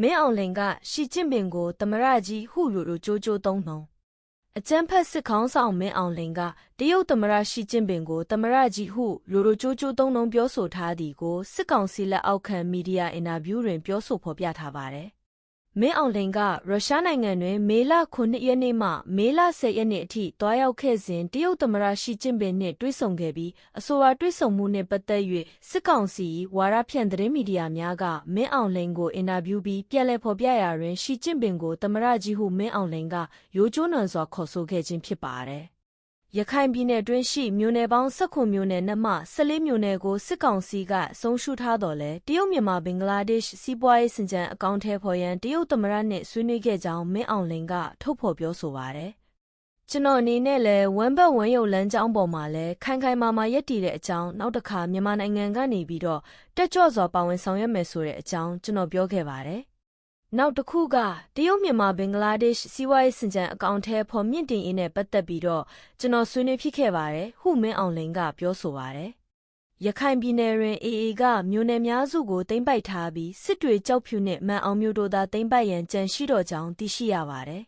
မင်းအောင်လှိန်ကရှီကျင့်ပင်ကိုသမရကြီးဟုလိုလိုကြိုးကြိုးသုံးနှုံအကျန်းဖက်စစ်ခေါင်းဆောင်မင်းအောင်လှိန်ကတရုတ်သမရရှီကျင့်ပင်ကိုသမရကြီးဟုလိုလိုကြိုးကြိုးသုံးနှုံပြောဆိုထားသည်ကိုစစ်ကောင်စီလက်အောက်ခံမီဒီယာအင်တာဗျူးတွင်ပြောဆိုဖော်ပြထားပါတယ်။ မင်းအောင်လှိန်ကရုရှားနိုင်ငံတွင်မေလ9ရက်နေ့မှမေလ10ရက်နေ့အထိတွားရောက်ခဲ့စဉ်တရုတ်သမရရှီကျင့်ပင်နှင့်တွေ့ဆုံခဲ့ပြီးအဆိုပါတွေ့ဆုံမှုနှင့်ပတ်သက်၍စစ်ကောင်စီဝါရဖြန့်သတင်းမီဒီယာများကမင်းအောင်လှိန်ကိုအင်တာဗျူးပြီးပြန်လည်ဖော်ပြရာတွင်ရှီကျင့်ပင်ကိုသမရကြီးဟုမင်းအောင်လှိန်ကရိုးကျိုးနံစွာခေါ်ဆိုခဲ့ခြင်းဖြစ်ပါတယ်။ ရခိုင်ပြည်နယ်တွင်းရှိမြို့နယ်ပေါင်း19မြို့နယ်နဲ့မှ14မြို့နယ်ကိုစစ်ကောင်စီကအဆုံးရှုထားတော်လဲတရုတ်မြန်မာဘင်္ဂလားဒေ့ရှ်စီးပွားရေးစင်ကြံအကောင့်ထဲဖော်ရန်တရုတ်သမရနဲ့ဆွေးနွေးခဲ့ကြောင်းမင်းအောင်လှိန်ကထုတ်ဖော်ပြောဆိုပါတယ်။ကျွန်တော်အနေနဲ့လည်းဝမ်ဘတ်ဝမ်ယုတ်လမ်းကြောင်းပေါ်မှာလည်းခိုင်ခိုင်မာမာရက်တည်တဲ့အကြောင်းနောက်တစ်ခါမြန်မာနိုင်ငံကနေပြီးတော့တက်ကြွစွာပါဝင်ဆောင်ရွက်မယ်ဆိုတဲ့အကြောင်းကျွန်တော်ပြောခဲ့ပါတယ်။ နောက်တစ်ခုကတရုတ်မြန်မာဘင်္ဂလားဒေ့ရှ်စီးပွားရေးစင်ကြံအကောင့်ထဲဖော်မြင့်တင်ရေးနဲ့ပတ်သက်ပြီးတော့ကျွန်တော်ဆွေးနွေးဖြစ်ခဲ့ပါတယ်ဟုမင်းအောင်လှိန်ကပြောဆိုပါတယ်။ရခိုင်ပြည်နယ်တွင် AA ကမြို့နယ်များစုကိုသိမ်းပိုက်ထားပြီးစစ်တွေကြောက်ဖြူနှင့်မန်အောင်မျိုးတို့သာသိမ်းပိုက်ရန်ကြံရှိတော့ကြောင်းသိရှိရပါတယ်